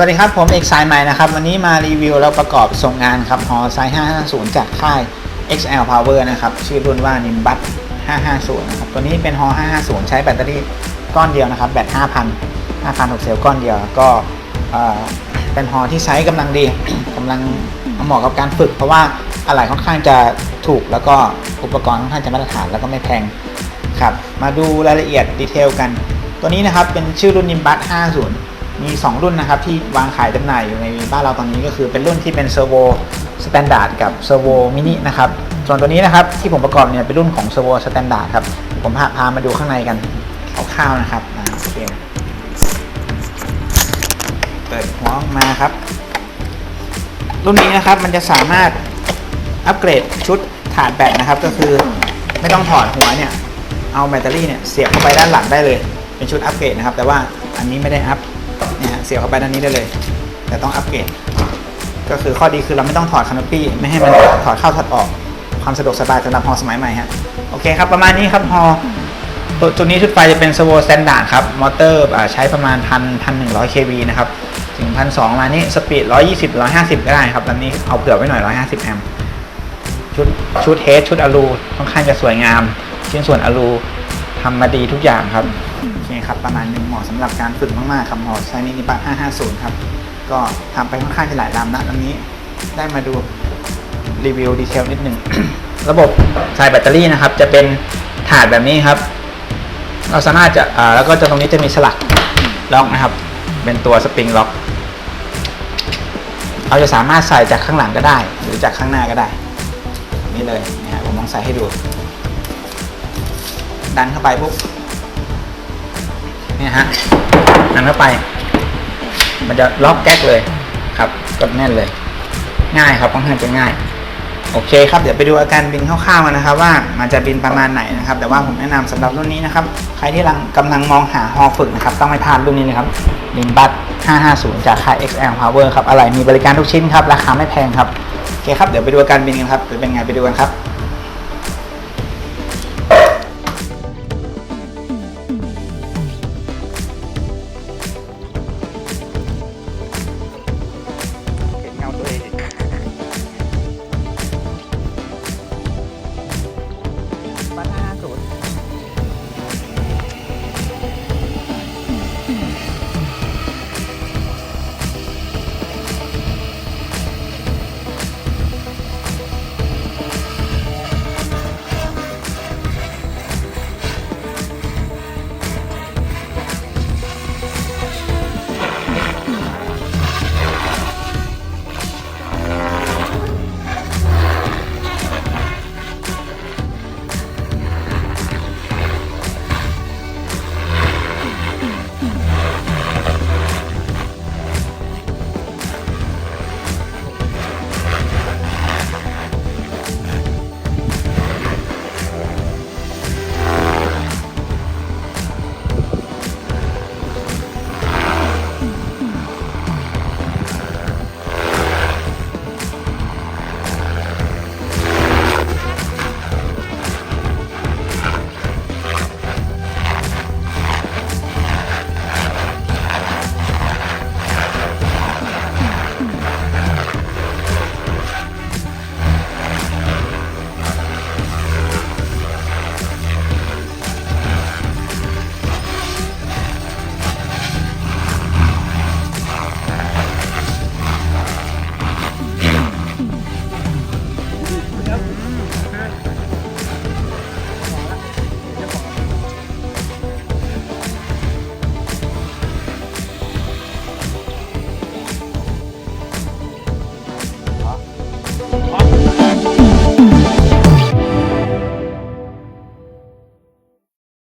วัสดีครับผมเอกสายใหม่นะครับวันนี้มารีวิวแล้วประกอบส่งงานครับฮอไซส์550 จากค่าย XL Power นะครับ ชื่อรุ่นว่า Nimbus 550 นะครับ ตัวนี้เป็นฮอ550 ใช้แบตเตอรี่ก้อนเดียวนะครับ แบต 5,000 5,000 6เซลล์ก้อนเดียว ก็เอ่อเป็นฮอที่ใช้กำลังดีกำลังเหมาะกับการฝึก เพราะว่าอะไหล่ค่อนข้างจะถูก แล้วก็อุปกรณ์ค่อนข้างจะมาตรฐานแล้วก็ไม่แพงครับมาดูรายละเอียดดีเทลกัน ตัวนี้นะครับเป็นชื่อรุ่น Nimbus 50 มี 2 รุ่นนะครับที่วางขายจำหน่ายอยู่ในบ้านเราตอนนี้ก็คือเป็นรุ่นที่เป็นเซอร์โวสแตนดาร์ดกับเซอร์โวมินินะครับส่วนตัวนี้นะครับที่ผมประกอบเนี่ยเป็นรุ่นของเซอร์โวสแตนดาร์ดครับผมพาพามาดูข้างในกันคร่าวๆนะครับอ่าโอเคเปิดหัวออกมาครับ รุ่นนี้นะครับมันจะสามารถอัปเกรดชุดถาดแบตนะครับ ก็คือไม่ต้องถอดหัวเนี่ยเอาแบตเตอรี่เนี่ยเสียบเข้าไปด้านหลังได้เลย เป็นชุดอัปเกรดนะครับ แต่ว่าอันนี้ไม่ได้อัพ เนี่ยเสียบเข้าไปด้านนี้ได้เลย แต่ต้องอัปเกรดก็คือข้อดีคือเราไม่ต้องถอดคานปี้ไม่ให้มันถอดเข้าถอดออกความสะดวกสบายสำหรับฮอสมัยใหม่ฮะโอเคครับประมาณนี้ครับฮอตัวตัวนี้ชุดไฟจะเป็นสโวสแตนดาร์ดครับ มอเตอร์ใช้ประมาณพันพันหนึ่งร้อยเควีนะครับถึงพันสองมานี้สปีดร้อยยี่สิบร้อยห้าสิบก็ได้ครับตอนนี้เอาเผื่อไว้หน่อยร้อยห้าสิบแอมป์ชุดชุดเฮดชุดอลูค่อนข้างจะสวยงามชิ้นส่วนอลู ทำมาดีทุกอย่างครับ โอเคครับ ประมาณหนึ่งเหมาะสำหรับการฝึกมากๆครับหมอไซนินิบัต550 ครับ ก็ทำไปค่อนข้างจะหลายลำนะตอนนี้ได้มาดูรีวิวดีเทลนิดหนึ่ง ระบบใส่แบตเตอรี่นะครับ จะเป็นถาดแบบนี้ครับ เราสามารถจะอ่าแล้วก็จะตรงนี้จะมีสลักล็อกนะครับ เป็นตัวสปริงล็อก เราจะสามารถใส่จากข้างหลังก็ได้ หรือจากข้างหน้าก็ได้ นี่เลยนะฮะผมลองใส่ให้ดู ดันเข้าไปปุ๊บเนี่ยฮะดันเข้าไป มันจะล็อกแก๊กเลยครับกดแน่นเลย ง่ายครับค่อนข้างจะง่าย โอเคครับเดี๋ยวไปดูอาการบินคร่าวๆกันนะครับ ว่ามันจะบินประมาณไหนนะครับ แต่ว่าผมแนะนำสำหรับรุ่นนี้นะครับ ใครที่กำลังกำลังมองหาฮอฝึกนะครับ ต้องไม่พลาดรุ่นนี้นะครับลิมบัต550 จากค่าย XL Power ครับอะไรมีบริการทุกชิ้นครับ ราคาไม่แพงครับ โอเคครับ เดี๋ยวไปดูอาการบินกันครับจะเป็นไงไปดูกันครับ